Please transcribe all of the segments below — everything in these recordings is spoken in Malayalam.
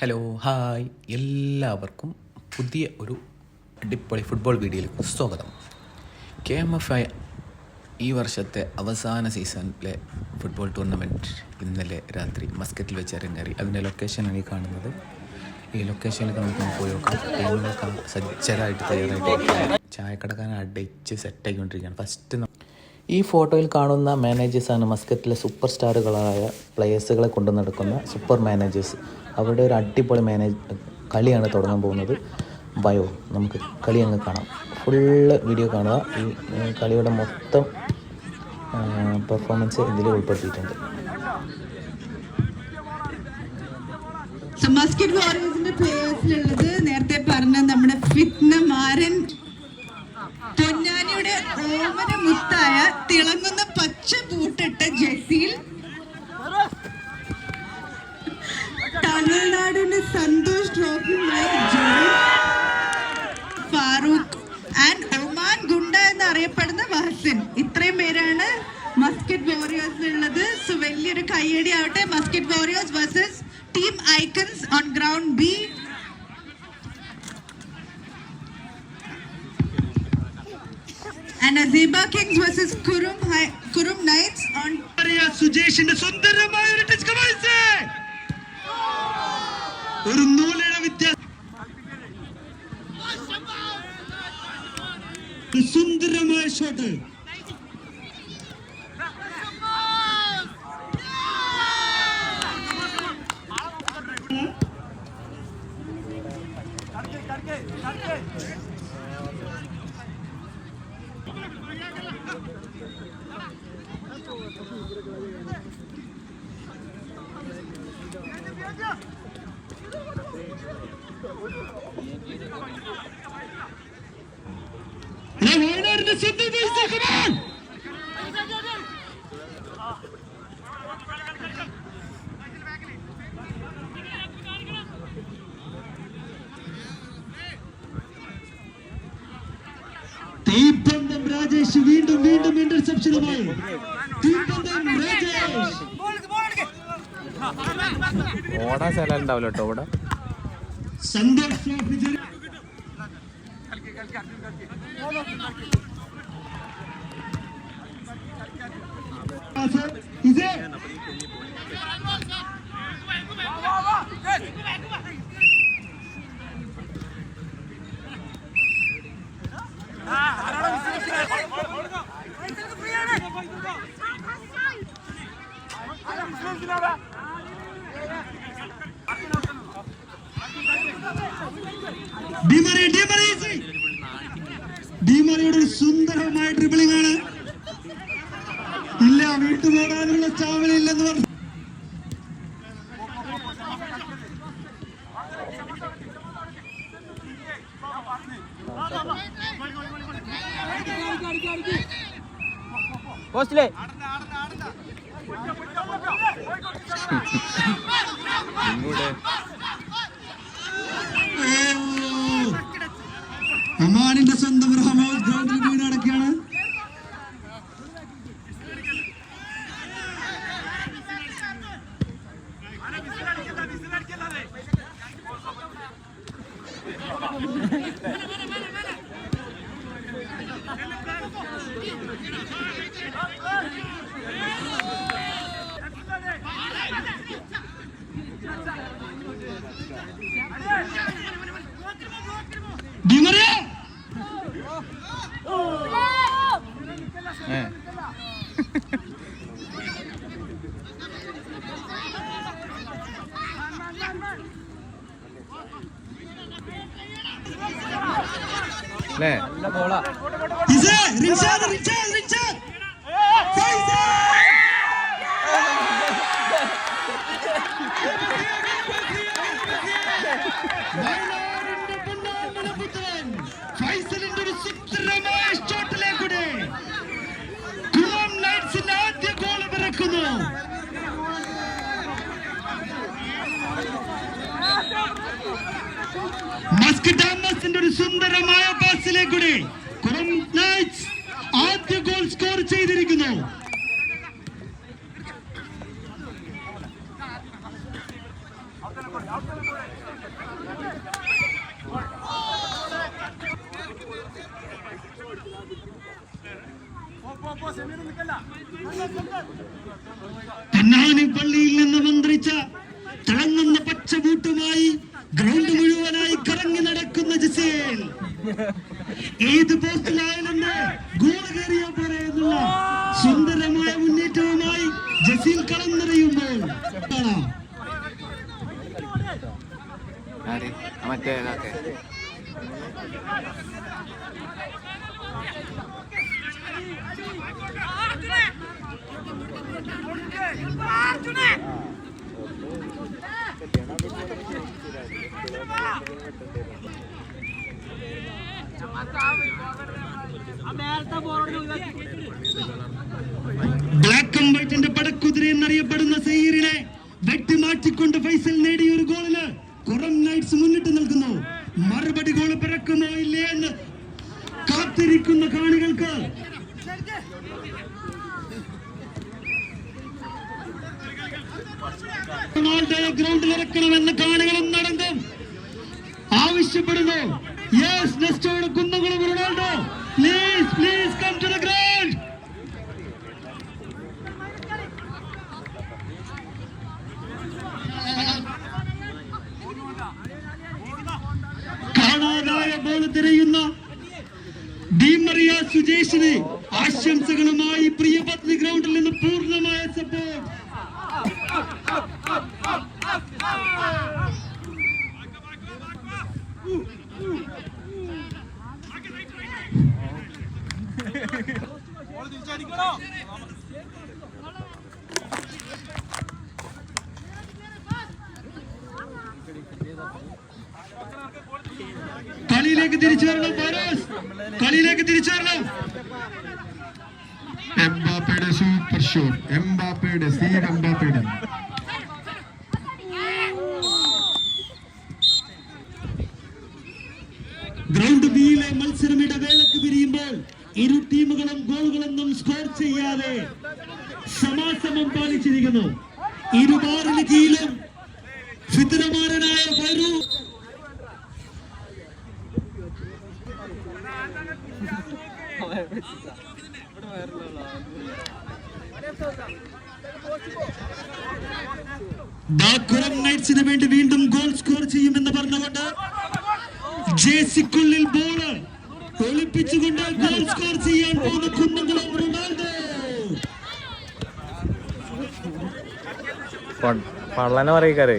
ഹലോ ഹായ് എല്ലാവർക്കും പുതിയ ഒരു അടിപൊളി ഫുട്ബോൾ വീഡിയോയിലേക്ക് സ്വാഗതം. കെ എം എഫ് ഐ ഈ വർഷത്തെ അവസാന സീസണിലെ ഫുട്ബോൾ ടൂർണമെന്റ് ഇന്നലെ രാത്രി മസ്കറ്റിൽ വെച്ച് അരങ്ങേറി. അതിന്റെ ലൊക്കേഷനാണ് ഈ കാണുന്നത്. ഈ ലൊക്കേഷനിലേക്ക് നമുക്ക് പോയി നോക്കാം. ടീമുകളൊക്കെ സജ്ജരായിട്ട് തയ്യാറായിട്ട് ചായക്കടക്കാൻ അടിച്ച് സെറ്റായിക്കൊണ്ടിരിക്കുകയാണ് ഫസ്റ്റ് ഈ ഫോട്ടോയിൽ കാണുന്ന മാനേജേഴ്സാണ് മസ്കറ്റിലെ സൂപ്പർ സ്റ്റാറുകളായ പ്ലെയേഴ്സുകളെ കൊണ്ടു നടക്കുന്ന സൂപ്പർ മാനേജേഴ്സ് അവരുടെ ഒരു അടിപൊളി മാനേജ് കളിയാണ് തുടങ്ങാൻ പോകുന്നത്. ബയോ നമുക്ക് കളി അങ്ങ് കാണാം. ഫുള്ള് വീഡിയോ കാണുക. ഈ കളിയുടെ മൊത്തം പെർഫോമൻസ് ഇതിൽ ഉൾപ്പെടുത്തിയിട്ടുണ്ട്. മസ്കറ്റ് വാറിയേഴ്സിന്റെ പ്ലേയേഴ്സിലുള്ളത് നേരത്തെ പറഞ്ഞ നമ്മുടെ ഫിറ്റ്ന മാരൻ പൊന്നാനിയുടെ ഓമന മുത്തായ തിളങ്ങുന്ന പച്ച ബൂട്ടിട്ട ജെസിൽ തമിഴ്നാടിന്റെ സന്തോഷ് ട്രോഫിയുമായി ഫാറൂഖ് ആൻഡ് ഒമാൻ ഗുണ്ട എന്നറിയപ്പെടുന്ന വഹസിൻ. ഇത്രയും പേരാണ് മസ്കറ്റ് വോറിയേഴ്സിനുള്ളത് സോ വലിയൊരു കയ്യടി ആവട്ടെ. Muscat warriors versus team icons on ground B. And Azaiba kings versus Qurum Qurum knights on സുജേഷിന്റെ സുന്ദരമായ ഒരു ടച്ച് ഒരു നൂലിഴ വ്യത്യാസം. സുന്ദരമായ ഷോട്ട് എടാ, തീപ്പന്തം രാജേഷ് വീണ്ടും വീണ്ടും ഇന്റർസെപ്ഷനുമായി തീപ്പന്തം രാജേഷ്. ഓടാൻ സ്ഥലം ഉണ്ടാവില്ല കേട്ടോ ഇവിടെ. സന്തോഷ് ഇതേ. ഡിമറിയുടെ ഒരു സുന്ദരമായ ഡ്രിബിളിംഗ് ആണ് ഇല്ല വീട്ടുപോകാനുള്ള ചാവലില്ലെന്ന് പറഞ്ഞു. പോസ്റ്റിലേ. ഒമാനിന്റെ സ്വന്തം റഹ്മോസ് ഗ്രൗണ്ടിൽ വീട് ജിസേൽ ഏത് പോസ്റ്റിലായാലെന്ന് ഗോൾ കയറിയ പോലെ എന്നുള്ള സുന്ദരമായ മുന്നേറ്റവുമായി ജസീൽ കളം നിറയുമ്പോൾ മറ്റേ ബ്ലാക്ക് ആൻഡ് വൈറ്റിന്റെ പടക്കുതിര എന്നറിയപ്പെടുന്ന സെയ്യറിനെ വെട്ടിമാറ്റിക്കൊണ്ട് ഫൈസൽ നേടിയ ഒരു ഗോളിന് കുറം നൈറ്റ്സ് മുന്നിട്ട് നിൽക്കുന്നു. മറുപടി ഗോൾ പിറക്കുമോ ഇല്ലേ എന്ന് കാത്തിരിക്കുന്ന കാണികൾക്ക് റൊണാൾഡോയെ ഗ്രൗണ്ടിൽ ഇറക്കണമെന്ന് കാണികളും നടന്നും. ആവശ്യപ്പെടുന്നു. Yes നെസ്റ്റോട് Kunnukulam Ronaldo. Please please come to the ground കാണാതായ ബോൾ തിരയുന്ന ഡിമറിയ സുജേഷിന് ആശംസകളുമായി പ്രിയപത്നി ഗ്രൗണ്ടിൽ നിന്ന് പൂർണമായ സപ്പോർട്ട് കളിയിലേക്ക് തിരിച്ചു വരണം എംബാപ്പയുടെ സൂപ്പർ ഷോട്ട് എംബാപ്പയുടെ സ്റ്റീവ് എംബാപ്പയുടെ. ഗ്രൗണ്ട് ബിയിലെ മത്സരം ഇടവേളക്ക് പിരിയുമ്പോൾ ഇരു ടീമുകളും ഗോളുകളൊന്നും സ്കോർ ചെയ്യാതെ സമാസമം പാലിച്ചിരിക്കുന്നു. ഇരുപാറിന് കീഴിലും ഫിത്തനമാരനായ ഫൈറു ദാഖുറം നൈറ്റ്സിന് വേണ്ടി വീണ്ടും ഗോൾ സ്കോർ ചെയ്യുമെന്ന് പറഞ്ഞുകൊണ്ട് ജേസിക്കുള്ളിൽ ബോൾ ഒളിപ്പിച്ചുകൊണ്ട് ഗോൾ സ്കോർ ചെയ്യാൻ പോകുന്ന കുന്നംകുളം റൊണാൾഡോ. പള്ളനെ പറയിക്കാറ്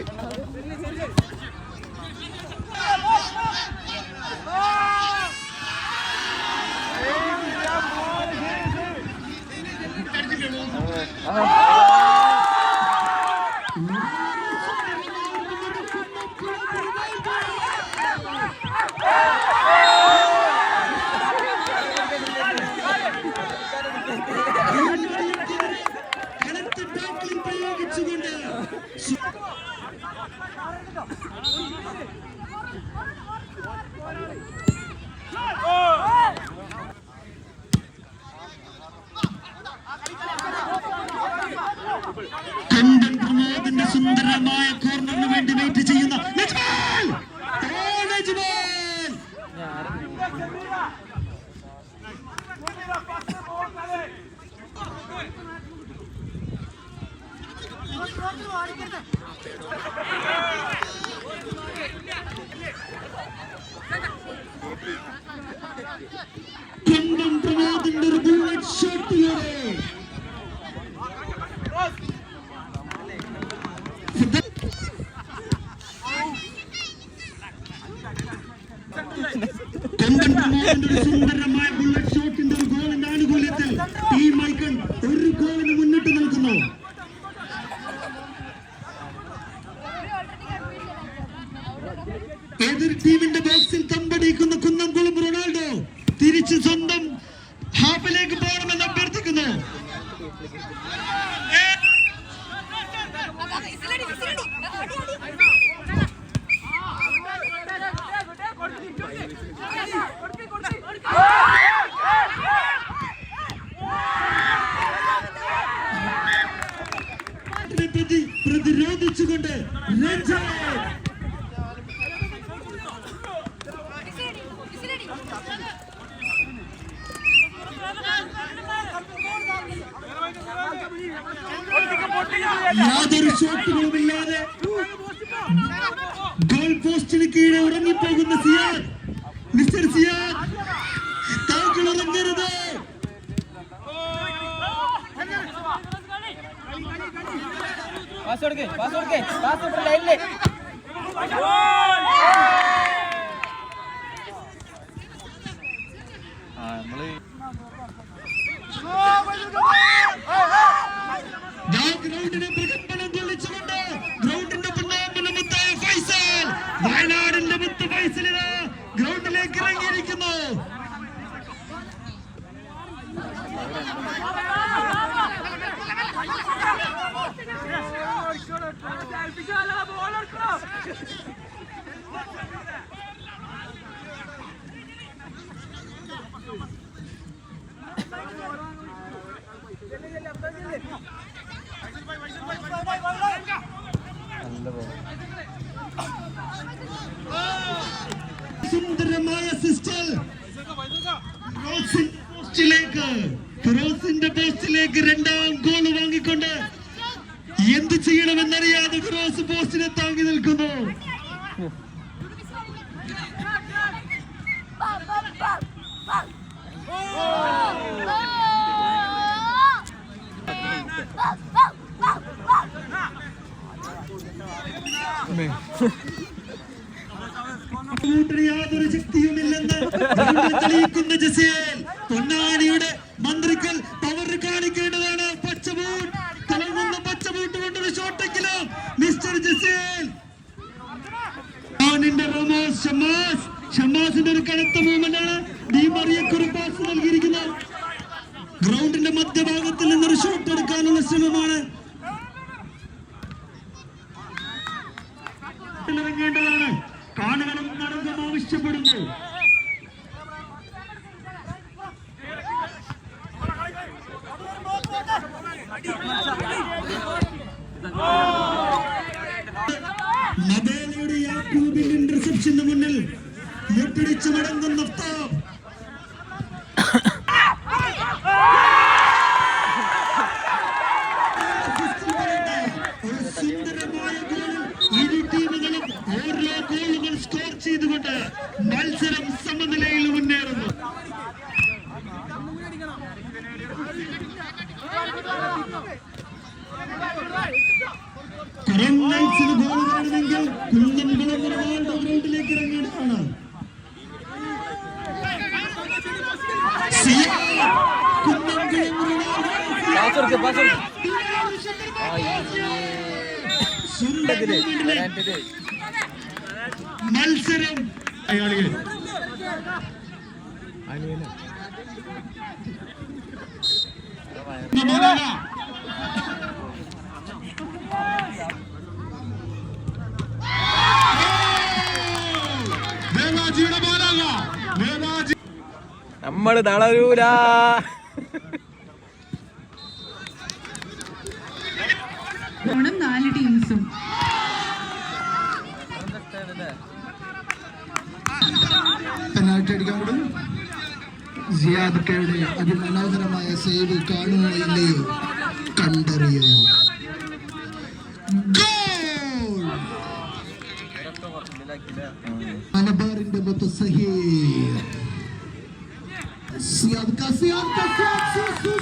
സുന്ദരമായ ഷോട്ടുകളുമില്ലാതെ ഗോൾ പോസ്റ്റിന് കീഴെ ഉറങ്ങിപ്പോകുന്ന സിയാദ് മിസ്റ്റർ സിയാദ് താങ്കൾ ഉറങ്ങരുത്. പാസ് കൊടുക്ക് പാസ് കൊടുക്ക് പാസ് ഇവിടെ ലൈനിൽ ദാ യാതൊരു ശക്തിയുമില്ലെന്ന് തെളിയിക്കുന്ന ജസേൽ പൊന്നാനിയുടെ മന്ത്രിക്കൽ പവർ കാണിക്കേണ്ടതാണ് പച്ചബൂട്ട്. തിളങ്ങുന്ന പച്ചബൂട്ട് കൊണ്ടൊരു ഷോട്ടെങ്കിലും മിസ്റ്റർ ജസേൽ ഷമാസ് ഷമാസിന്റെ ഒരു കനത്ത മൂവ്മെന്റ് ആണ് ഡി മറിയക്ക് പാസ് നൽകിയിരിക്കുന്നത്. ഗ്രൗണ്ടിന്റെ മധ്യഭാഗത്തിൽ നിന്നൊരു ഷോട്ട് എടുക്കാനുള്ള ശ്രമമാണ്. ഇറങ്ങേണ്ടതാണ്. കാണുകളും നടന്നും ആവശ്യപ്പെടുന്നു. മുട്ടിടിച്ച് മടങ്ങുന്ന അഫ്താബ് ഒരു സുന്ദരമായ ഗോളിൽ ഇരു ടീമുകളും ഓരോ ഗോളുകൾ സ്കോർ ചെയ്തുകൊണ്ട് മത്സരം സമനിലയിൽ മുന്നേറുന്നു കൊറോണൈസിന് ഗോൾ വേണമെങ്കിൽ കുന്നംകുളം റൊണാൾഡോ ഗ്രൗണ്ടിലേക്ക് ഇറങ്ങേണ്ടതാണ് സിയാ, കുന്നംകുളം റൊണാൾഡോ പാസ് കൊടുക്ക് പാസ് കൊടുക്ക് സുന്ദര മൂവ്മെന്റിലെ വരാന്റത്. മത്സരം അയാളികൾ നമ്മൾ ബാലാക ഓണം നാല് ടീംസും. പെനാൽറ്റി അടിക്കാൻ കൂടും സിയാദ് കയുടെ അതിമനോഹരമായ സേവ് കാണുമോ ഇല്ലയോ കണ്ടറിയോ! മലബാറിന്റെ മുത്ത് സഹി സിയാദ് സിയാദ് സിയാദ്